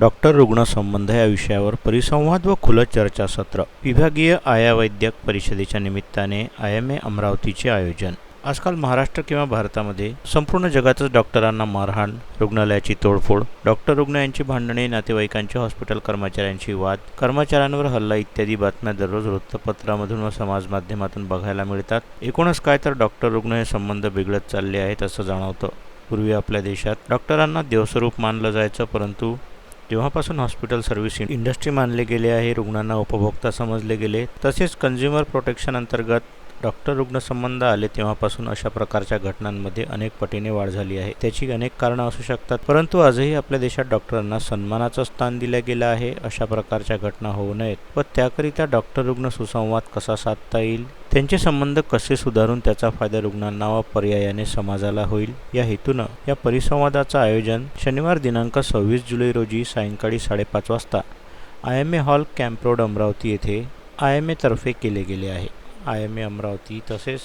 Doctor रुग्णसंबंध या विषयावर परिसंवाद व खुलं चर्चासत्र विभागीय आयावैद्यक परिषदेच्या निमित्ताने आय एम ए अमरावतीचे आयोजन. आजकाल महाराष्ट्र किंवा भारतामध्ये संपूर्ण जगातच डॉक्टरांना मारहाण रुग्णालयाची तोडफोड डॉक्टर रुग्ण यांची भांडणे नातेवाईकांचे हॉस्पिटल कर्मचाऱ्यांची वाद कर्मचाऱ्यांवर हल्ला इत्यादी बातम्या दररोज वृत्तपत्रामधून व समाज माध्यमातून बघायला मिळतात. एकूणच काय तर डॉक्टर रुग्ण हे संबंध बिघडत चालले आहेत असं जाणवतं. पूर्वी आपल्या देशात डॉक्टरांना देवस्वरूप मानलं जायचं परंतु जेव्हापासून हॉस्पिटल सर्व्हिस इंडस्ट्री मानले गेले आहे. रुग्णांना उपभोक्ता समजले गेले. तसेच कन्झ्युमर प्रोटेक्शन अंतर्गत डॉक्टर रुग्णसंबंध आले तेव्हापासून अशा प्रकारच्या घटनांमध्ये अनेक पटीने वाढ झाली आहे. त्याची अनेक कारणं असू शकतात परंतु आजही आपल्या देशात डॉक्टरांना सन्मानाचं स्थान दिलं गेलं आहे. अशा प्रकारच्या घटना होऊ नयेत. व त्याकरिता डॉक्टर रुग्ण सुसंवाद कसा साधता येईल? त्यांचे संबंध कसे सुधारून त्याचा फायदा रुग्णांना व पर्यायाने समाजाला होईल? या हेतूनं या परिसंवादाचं आयोजन शनिवार दिनांक सव्वीस जुलै रोजी सायंकाळी साडेपाच वाजता I M A hall camp road Amravati येथे आय एम एतर्फे केले गेले आहे. आय एम ए अमरावती तसेच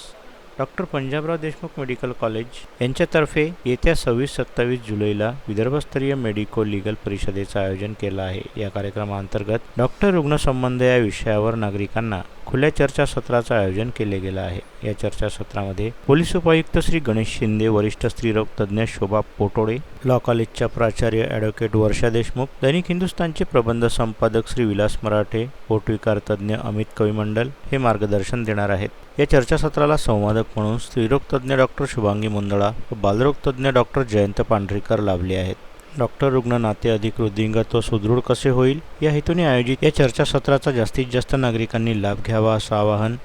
doctor Panjabrao Deshmukh medical college यांच्यातर्फे येत्या सव्वीस सत्तावीस जुलैला विदर्भस्तरीय मेडिको लीगल परिषदेचं आयोजन केलं आहे. या कार्यक्रमाअंतर्गत डॉक्टर रुग्णसंबंध या विषयावर नागरिकांना खुल्या चर्चासत्राचं आयोजन केले गेलं आहे. या चर्चासत्रामध्ये पोलीस उपायुक्त श्री गणेश शिंदे वरिष्ठ स्त्रीरोग तज्ज्ञ शोभा पोटोडे लॉ कॉलेजच्या प्राचार्य ॲडव्होकेट वर्षा देशमुख दैनिक हिंदुस्तानचे प्रबंध संपादक श्री विलास मराठे पोटविकार तज्ज्ञ अमित कविमंडल हे मार्गदर्शन देणार आहेत. या चर्चासत्राला संवादक म्हणून स्त्रीरोग तज्ज्ञ डॉक्टर शुभांगी मुंदळा व बालरोग तज्ज्ञ डॉक्टर जयंत पांढरीकर लाभले आहेत. डॉक्टर रुग्ण नाते अधिक वृद्धिंगत्व सुदृढ कसे होईल? या हेतूने आयोजित या चर्चासत्राचा जास्तीत जास्त नागरिकांनी लाभ घ्यावा असं आवाहन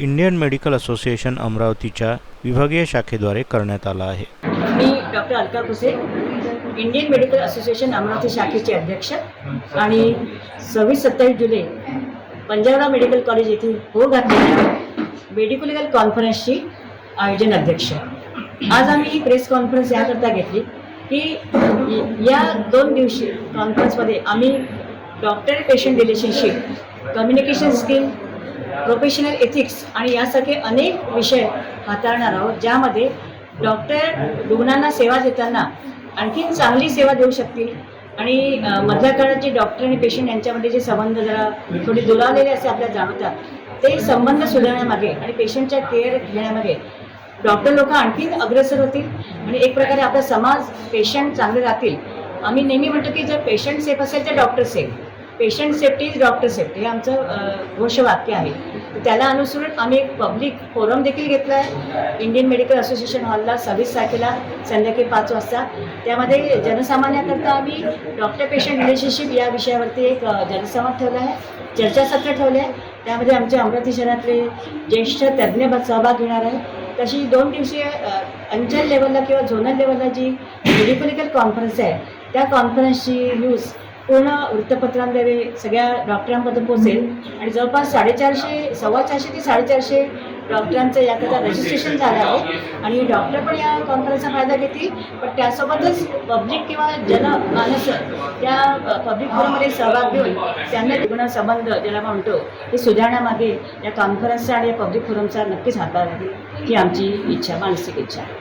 इंडियन मेडिकल असोसिएशन अमरावतीच्या विभागीय शाखेद्वारे करण्यात आलं आहे. मी डॉक्टर अलका कुसे इंडियन मेडिकल असोसिएशन अमरावती शाखेचे अध्यक्ष आणि सव्वीस सत्तावीस जुलै पंजाबराव मेडिकल कॉलेज येथील हो घातलेल्या मेडिकल कॉन्फरन्सची आयोजन अध्यक्ष. आज आम्ही ही प्रेस कॉन्फरन्स याकरता घेतली की या दोन दिवशी कॉन्फरन्समध्ये आम्ही doctor patient relationship communication skill professional ethics आणि यासारखे अनेक विषय हाताळणार आहोत ज्यामध्ये डॉक्टर रुग्णांना सेवा देताना आणखीन चांगली सेवा देऊ शकतील. आणि मधल्या काळात जे डॉक्टर आणि पेशंट यांच्यामध्ये जे संबंध जरा थोडे दुरावलेले असे आपल्याला जाणवतात ते संबंध सुधारण्यामागे आणि पेशंटच्या केअर घेण्यामागे डॉक्टर लोक आणखीन अग्रेसर होतील आणि एक प्रकारे आपला समाज पेशंट चांगले राहतील. आम्ही नेहमी म्हणतो की जर पेशंट सेफ असेल तर doctor safe patient safety is doctor safety हे आमचं घोषवाक्य आहे. तर त्याला अनुसरून आम्ही एक पब्लिक फोरम देखील घेतला आहे इंडियन मेडिकल असोसिएशन हॉलला सव्वीस तारखेला संध्याकाळी पाच वाजता. त्यामध्ये जनसामान्याकरता आम्ही डॉक्टर पेशंट रिलेशनशिप या विषयावरती एक जनसंवाद ठेवला आहे चर्चासत्र ठेवले आहे त्यामध्ये आमच्या अमरावती शहरातले ज्येष्ठ तज्ज्ञ सहभाग घेणार आहे तशी दोन दिवसीय अंचल लेवलला किंवा झोनल लेवलला जी मेडिकलिकल कॉन्फरन्स आहे त्या कॉन्फरन्सची न्यूज पूर्ण वृत्तपत्रांद्वारे सगळ्या डॉक्टरांपर्यंत पोहोचेल. आणि जवळपास साडेचारशे सव्वा चारशे ते साडेचारशे डॉक्टरांचं याकरता रजिस्ट्रेशन झालं आहे. आणि डॉक्टर पण या कॉन्फरन्सचा फायदा घेतील. पण त्यासोबतच पब्लिक किंवा जनमानस त्या पब्लिक फोरममध्ये सहभाग घेऊन त्यांना रुग्ण संबंध ज्याला म्हणतो ते सुधारण्यामागे या कॉन्फरन्सचा आणि या पब्लिक फोरमचा नक्कीच हातभार आहे. ही आमची इच्छा मानसिक इच्छा